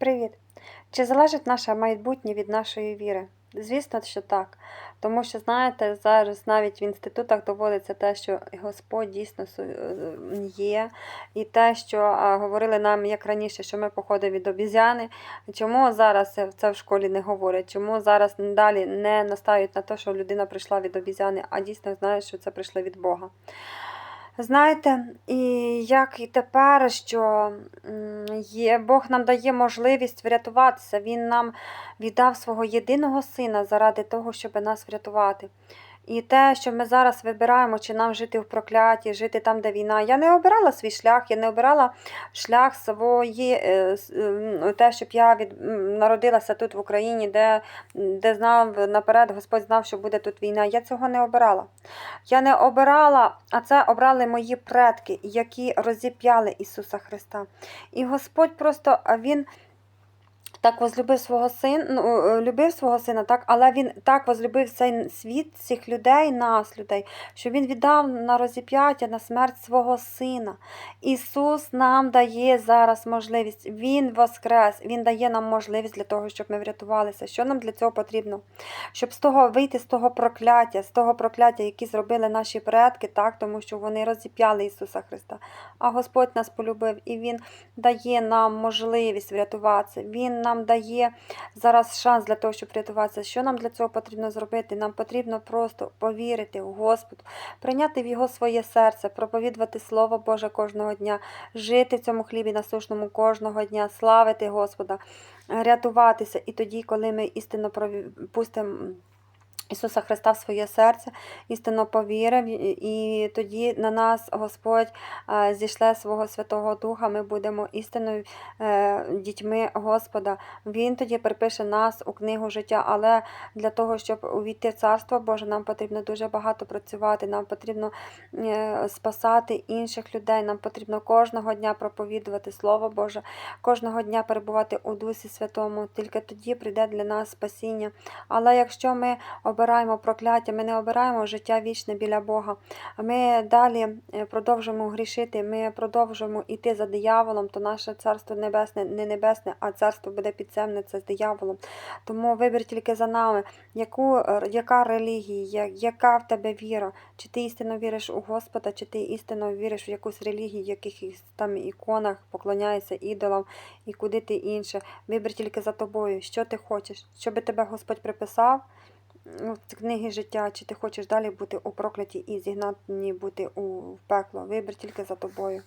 Привіт! Чи залежить наше майбутнє від нашої віри? Звісно, що так. Тому що, знаєте, зараз навіть в інститутах доводиться те, що Господь дійсно е, є, і те, що говорили нам як раніше, що ми походимо від обізяни. Чому зараз це- це в школі не говорять? Чому зараз далі не настають на те, що людина прийшла від обізяни, а дійсно знають, що це прийшло від Бога? Знаєте, і як і тепер, що є, Бог нам дає можливість врятуватися. Він нам віддав свого єдиного сина заради того, щоб нас врятувати. І те, що ми зараз вибираємо, чи нам жити в прокляті, жити там, де війна. Я не обирала свій шлях, я не обирала шлях свої, е, м, те, щоб я від, народилася тут в Україні, де, де знав наперед, Господь знав, що буде тут війна. Я цього не обирала. Я не обирала, а це обрали мої предки, які розіп'яли Ісуса Христа. І Господь просто Він. Так возлюбив свого сина, ну, е, любив свого сина, так, але він так возлюбив цей світ, цих людей, нас, людей, що він віддав на розіп'яття, на смерть свого сина. Ісус нам дає зараз можливість. Він воскрес, Він дає нам можливість для того, щоб ми врятувалися. Що нам для цього потрібно? Щоб з того вийти з того прокляття, з того прокляття, які зробили наші предки, так, тому що вони розіп'яли Ісуса Христа. А Господь нас полюбив і Він дає нам можливість врятуватися. Він нам дає зараз шанс для того, щоб врятуватися. Що нам для цього потрібно зробити? Нам потрібно просто повірити в Господу, прийняти в Його своє серце, проповідувати Слово Боже кожного дня, жити в цьому хлібі насушному кожного дня, славити Господа, рятуватися. І тоді, коли ми істинно пустимо. Ісуса Христа в своє серце, істинно повірив, і- тоді на нас Господь е, зійшле свого Святого Духа, ми будемо істинною е, дітьми Господа. Він тоді припише нас у книгу життя, але для того, щоб увійти в Царство Боже, нам потрібно дуже багато працювати, нам потрібно е, спасати інших людей, нам потрібно кожного дня проповідувати Слово Боже, кожного дня перебувати у Дусі Святому. Тільки тоді прийде для нас спасіння. Але якщо ми обираємо прокляття, ми не обираємо життя вічне біля Бога. а Ми далі е, продовжуємо грішити, ми продовжуємо йти за дияволом, то наше царство небесне не небесне, а царство буде підземне, це з дияволом. Тому вибір тільки за нами, яку, е, яка релігія, яка в тебе віра, чи ти істинно віриш у Господа, чи ти істинно віриш в якусь релігію, в якихось там іконах, поклоняєшся ідолам і куди ти інше. Вибір тільки за тобою, що ти хочеш, щоб тебе Господь приписав ну, з книги життя, чи ти хочеш далі бути у прокляті і зігнані бути у пекло. Вибір тільки за тобою.